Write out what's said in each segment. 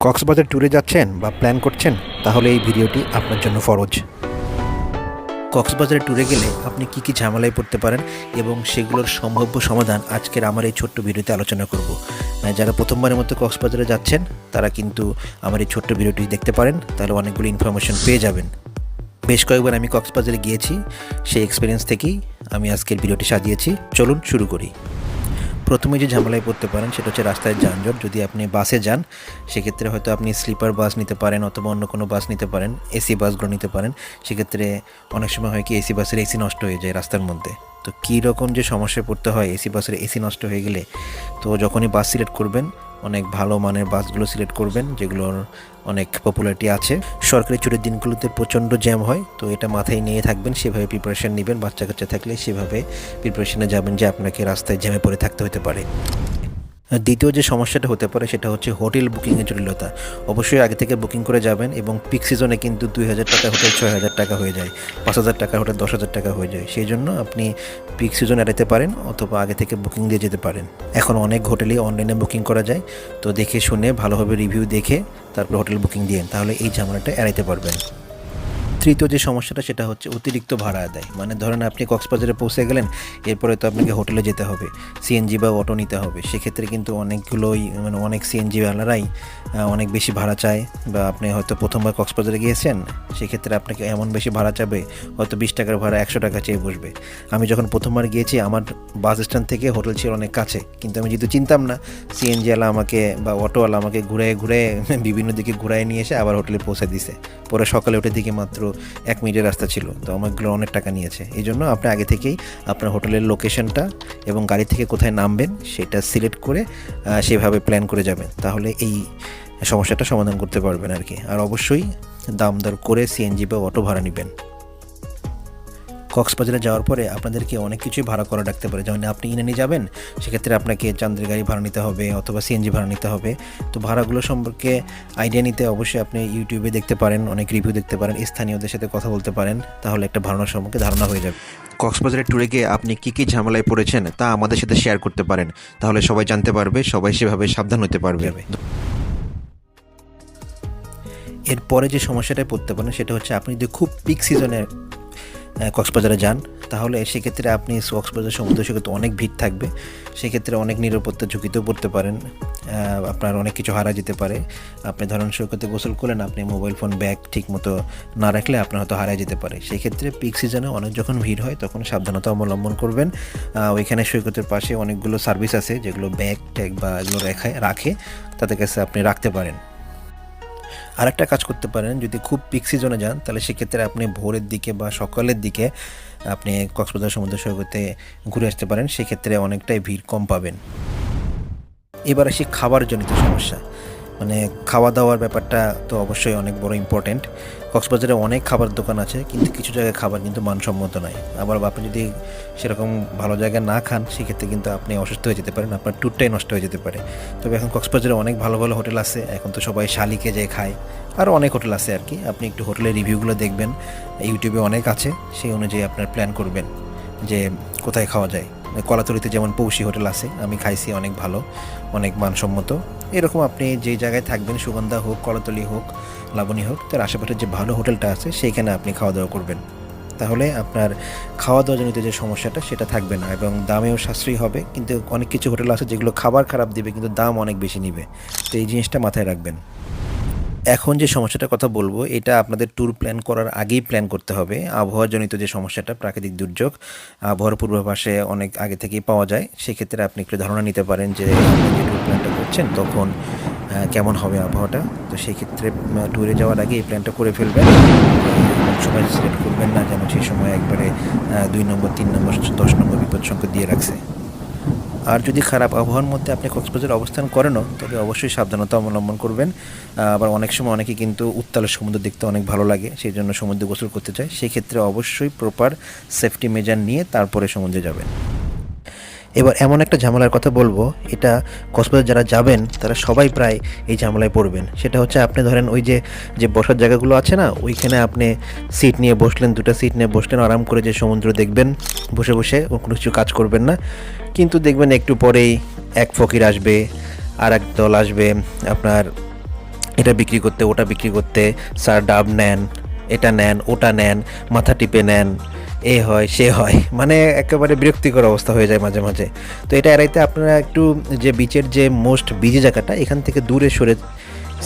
কক্সবাজার ট্যুরে যাচ্ছেন বা প্ল্যান করছেন তাহলে এই ভিডিওটি আপনার জন্য ফরজ। কক্সবাজারে ট্যুরে গেলে আপনি কি কি ঝামেলায় পড়তে পারেন এবং সেগুলোর সম্ভাব্য সমাধান আজকের আমার এই ছোট্ট ভিডিওতে আলোচনা করব। আহ, যারা প্রথমবারের মতো কক্সবাজারে যাচ্ছেন তারা কিন্তু আমার এই ছোট্ট ভিডিওটি দেখতে পারেন তাহলে অনেকগুলো ইনফরমেশন পেয়ে যাবেন। বেশ কয়েকবার আমি কক্সবাজারে গিয়েছি সেই এক্সপিরিয়েন্স থেকেই আমি আজকের ভিডিওটি সাজিয়েছি। চলুন শুরু করি। প্রথমে যে ঝামেলায় পড়তে পারেন সেটা হচ্ছে রাস্তায় যানজট। যদি আপনি বাসে যান, সেক্ষেত্রে হয়তো আপনি স্লিপার বাস নিতে পারেন অথবা অন্য কোনো বাস নিতে পারেন, এসি বাসগুলো নিতে পারেন। সেক্ষেত্রে অনেক সময় হয় কি, এসি বাসের এসি নষ্ট হয়ে যায় রাস্তার মধ্যে। তো কী রকম যে সমস্যায় পড়তে হয়, এসি বাসের এসি নষ্ট হয়ে গেলে, তো যখনই বাস সিলেক্ট করবেন অনেক ভালো মানের বাসগুলো সিলেক্ট করবেন, যেগুলোর অনেক পপুলারিটি আছে। সরকারি ছুটির দিনগুলোতে প্রচণ্ড জ্যাম হয়, তো এটা মাথায় নিয়ে থাকবেন, সেভাবে প্রিপারেশান নেবেন। বাচ্চা কাচ্চা থাকলে সেভাবে প্রিপারেশানে যাবেন যে আপনাকে রাস্তায় জ্যামে পড়ে থাকতে হতে পারে। দ্বিতীয় যে সমস্যাটা হতে পারে সেটা হচ্ছে হোটেল বুকিংয়ের জটিলতা। অবশ্যই আগে থেকে বুকিং করে যাবেন এবং পিক সিজনে কিন্তু দুই হাজার টাকা হোটেল ছয় হাজার টাকা হয়ে যায়, পাঁচ হাজার টাকা হোটেল দশ হাজার টাকা হয়ে যায়। সেই জন্য আপনি পিক সিজন এড়াতে পারেন অথবা আগে থেকে বুকিং দিয়ে যেতে পারেন। এখন অনেক হোটেলেই অনলাইনে বুকিং করা যায়, তো দেখে শুনে ভালোভাবে রিভিউ দেখে তারপর হোটেল বুকিং দিয়ে তাহলে এই ঝামেলাটা এড়াইতে পারবেন। তৃতীয় যে সমস্যাটা, সেটা হচ্ছে অতিরিক্ত ভাড়া আদায়। মানে ধরেন আপনি কক্সবাজারে পৌঁছে গেলেন, এরপরে তো আপনাকে হোটেলে যেতে হবে সিএনজি বা অটো নিতে হবে। সেক্ষেত্রে কিন্তু অনেকগুলোই মানে অনেক সিএনজি ওয়ালারাই অনেক বেশি ভাড়া চায়। বা আপনি হয়তো প্রথমবার কক্সবাজারে গিয়েছেন, সেক্ষেত্রে আপনাকে এমন বেশি ভাড়া চাবে, হয়তো বিশ টাকার ভাড়া একশো টাকা চেয়ে বসবে। আমি যখন প্রথমবার গিয়েছি, আমার বাস স্ট্যান্ড থেকে হোটেল ছিল অনেক কাছে। কিন্তু আমি যেহেতু চিনতাম না সিএনজিওয়ালা আমাকে বা অটোওয়ালা আমাকে ঘুরে ঘুরে বিভিন্ন দিকে ঘুরায় নিয়ে এসে আবার হোটেলে পৌঁছে দিছে। পরে সকালে উঠে দিকে মাত্র এক মিনিটের রাস্তা ছিল। তো আমাগুলো অনেক টাকা নিয়েছে। এই জন্য আপনি আগে থেকেই আপনার হোটেলের লোকেশনটা এবং গাড়ি থেকে কোথায় নামবেন সেটা সিলেক্ট করে সেভাবে প্ল্যান করে যাবেন। তাহলে এই সমস্যাটা সমাধান করতে পারবেন আর কি। আর অবশ্যই দাম দর করে সিএনজি বা অটো ভাড়া নেবেন। কক্সবাজারে যাওয়ার পরে আপনাদেরকে অনেক কিছুই ভাড়া করা ডাকতে পারে। যেমন আপনি ইনানি যাবেন সেক্ষেত্রে আপনাকে চান্দের গাড়ি ভাড়া নিতে হবে অথবা সিএনজি ভাড়া নিতে হবে। তো ভাড়াগুলো সম্পর্কে আইডিয়া নিতে অবশ্যই আপনি ইউটিউবে দেখতে পারেন অনেক রিভিউ দেখতে পারেন স্থানীয়দের সাথে কথা বলতে পারেন তাহলে একটা ধারণা সম্পর্কে ধারণা হয়ে যাবে। কক্সবাজারের ট্যুরে গিয়ে আপনি কী কী ঝামেলায় পড়েছেন তা আমাদের সাথে শেয়ার করতে পারেন। তাহলে সবাই জানতে পারবে সবাই সেভাবে সাবধান হতে পারবে। এরপরে যে সমস্যাটায় পড়তে পারেন সেটা হচ্ছে আপনি যদি খুব পিক সিজনে কক্সবাজারে যান, তাহলে সেক্ষেত্রে আপনি কক্সবাজার সমুদ্র সৈকতে অনেক ভিড় থাকবে। সেক্ষেত্রে অনেক নিরাপত্তা ঝুঁকিতেও পড়তে পারেন। আপনার অনেক কিছু হারা যেতে পারে। আপনি ধরেন সৈকতে গোসল করলেন, আপনি মোবাইল ফোন, ব্যাগ ঠিক মতো না রাখলে আপনার হয়তো হারায় যেতে পারে। সেই ক্ষেত্রে পিক সিজনে অনেক যখন ভিড় হয়, তখন সাবধানতা অবলম্বন করবেন। ওইখানে সৈকতের পাশে অনেকগুলো সার্ভিস আছে, যেগুলো ব্যাগ ট্যাগ বা এগুলো রেখায় রাখে, তাদের কাছে আপনি রাখতে পারেন। আরেকটা কাজ করতে পারেন, যদি খুব পিক সিজনে যান, তাহলে সেক্ষেত্রে আপনি ভোরের দিকে বা সকালের দিকে আপনি কক্সবাজার সমুদ্র সৈকতে ঘুরে আসতে পারেন, সেক্ষেত্রে অনেকটাই ভিড় কম পাবেন। এবার আসি খাবার জনিত সমস্যা। মানে খাওয়া দাওয়ার ব্যাপারটা তো অবশ্যই অনেক বড় ইম্পর্টেন্ট কক্সবাজারে অনেক খাবার দোকান আছে, কিন্তু কিছু জায়গায় খাবার কিন্তু মানসম্মত নয় আবার আপনি যদি সেরকম ভালো জায়গায় না খান, সেক্ষেত্রে কিন্তু আপনি অসুস্থ হয়ে যেতে পারেন, আপনার ট্যুরটাই নষ্ট হয়ে যেতে পারে। তবে এখন কক্সবাজারে অনেক ভালো ভালো হোটেল আছে, এখন তো সবাই শালিকে যেয়ে খায়, আরও অনেক হোটেল আছে আর কি। আপনি একটু হোটেলের রিভিউগুলো দেখবেন, ইউটিউবে অনেক আছে, সেই অনুযায়ী আপনার প্ল্যান করবেন যে কোথায় খাওয়া যায়। কলাতলিতে যেমন পৌষি হোটেল আছে, আমি খাইছি, অনেক ভালো, অনেক মানসম্মত। এরকম আপনি যে জায়গায় থাকবেন, সুগন্ধা হোক, কলাতলি হোক, লাবণী হোক, তার আশেপাশে যে ভালো হোটেলটা আছে, সেইখানে আপনি খাওয়া দাওয়া করবেন। তাহলে আপনার খাওয়া দাওয়া জনিত যে সমস্যাটা, সেটা থাকবে না এবং দামেও সাশ্রয়ী হবে, কিন্তু অনেক কিছু হোটেল আছে যেগুলো খাবার খারাপ দিবে, কিন্তু দাম অনেক বেশি নিবে। তো এই জিনিসটা মাথায় রাখবেন। এখন যে সমস্যাটার কথা বলব, এটা আপনাদের ট্যুর প্ল্যান করার আগেই প্ল্যান করতে হবে। আবহাওয়াজনিত যে সমস্যাটা, প্রাকৃতিক দুর্যোগ, আবহাওয়ার পূর্বাভাসে অনেক আগে থেকেই পাওয়া যায়। সেক্ষেত্রে আপনি একটু ধারণা নিতে পারেন যে আপনি ট্যুর প্ল্যানটা করছেন, তখন কেমন হবে আবহাওয়াটা। তো সেই ক্ষেত্রে ট্যুরে যাওয়ার আগে এই প্ল্যানটা করে ফেলবেন। সময় সিলেক্ট করবেন না যেন সেই সময় একবারে দুই নম্বর, তিন নম্বর, দশ নম্বর বিপদ সংখ্যা দিয়ে রাখছে। আর যদি খারাপ আবহাওয়ার মধ্যে আপনি কক্সবাজারে অবস্থান করেনও, তবে অবশ্যই সাবধানতা অবলম্বন করবেন। আবার অনেক সময় অনেকে কিন্তু উত্তালের সমুদ্র দেখতে অনেক ভালো লাগে, সেই জন্য সমুদ্রে গোসল করতে চায়। সেক্ষেত্রে অবশ্যই প্রপার সেফটি মেজার নিয়ে তারপরে সমুদ্রে যাবেন। এবার এমন একটা ঝামেলার কথা বলব, এটা কক্সবাজার যারা যাবেন, তারা সবাই প্রায় এই ঝামেলায় পড়বেন। সেটা হচ্ছে আপনি ধরেন ওই যে যে বসার জায়গাগুলো আছে না, ওইখানে আপনি সিট নিয়ে বসলেন, দুটো সিট নিয়ে বসলেন, আরাম করে যে সমুদ্র দেখবেন, বসে বসে কোনো কিছু কাজ করবেন না। কিন্তু দেখবেন একটু পরেই এক ফকির আসবে আর এক দল আসবে, আপনার এটা বিক্রি করতে, ওটা বিক্রি করতে, স্যার ডাব নেন, এটা নেন, ওটা নেন, মাথা টিপে নেন এ হয়, সে হয়। মানে একেবারে বিরক্তিকর অবস্থা হয়ে যায় মাঝে মাঝে। তো এটা এড়াইতে আপনারা একটু যে বিচের যে মোস্ট বিজি জায়গাটা, এখান থেকে দূরে সরে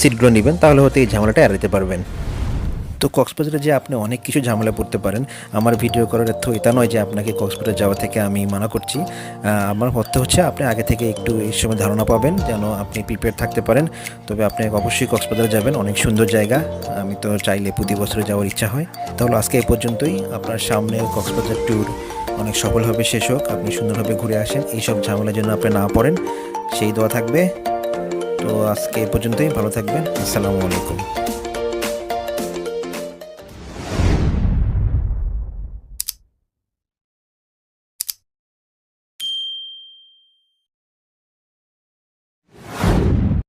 সিটগুলো নেবেন, তাহলে হতে এই ঝামেলাটা এড়াইতে পারবেন। তো কক্সবাজারে যে আপনি অনেক কিছু ঝামেলা পড়তে পারেন, আমার ভিডিও করার অর্থ এটা নয় যে আপনাকে কক্সবাজার যাওয়া থেকে আমি মানা করছি। আমার অর্থ হচ্ছে, আপনি আগে থেকে একটু এই সময় ধারণা পাবেন যেন আপনি প্রিপেয়ার থাকতে পারেন। তবে আপনি অবশ্যই কক্সবাজার যাবেন, অনেক সুন্দর জায়গা। আমি তো চাইলে প্রতি বছরে যাওয়ার ইচ্ছা হয়। তাহলে আজকে এই পর্যন্তই। আপনার সামনে কক্সবাজার ট্যুর অনেক সফলভাবে শেষ হোক। আপনি সুন্দরভাবে ঘুরে আসেন। এইসব ঝামেলার জন্য আপনি না পড়েন। সেই দোয়া থাকবে। তো আজকে এই পর্যন্তই। ভালো থাকবেন। আসসালামু আলাইকুম।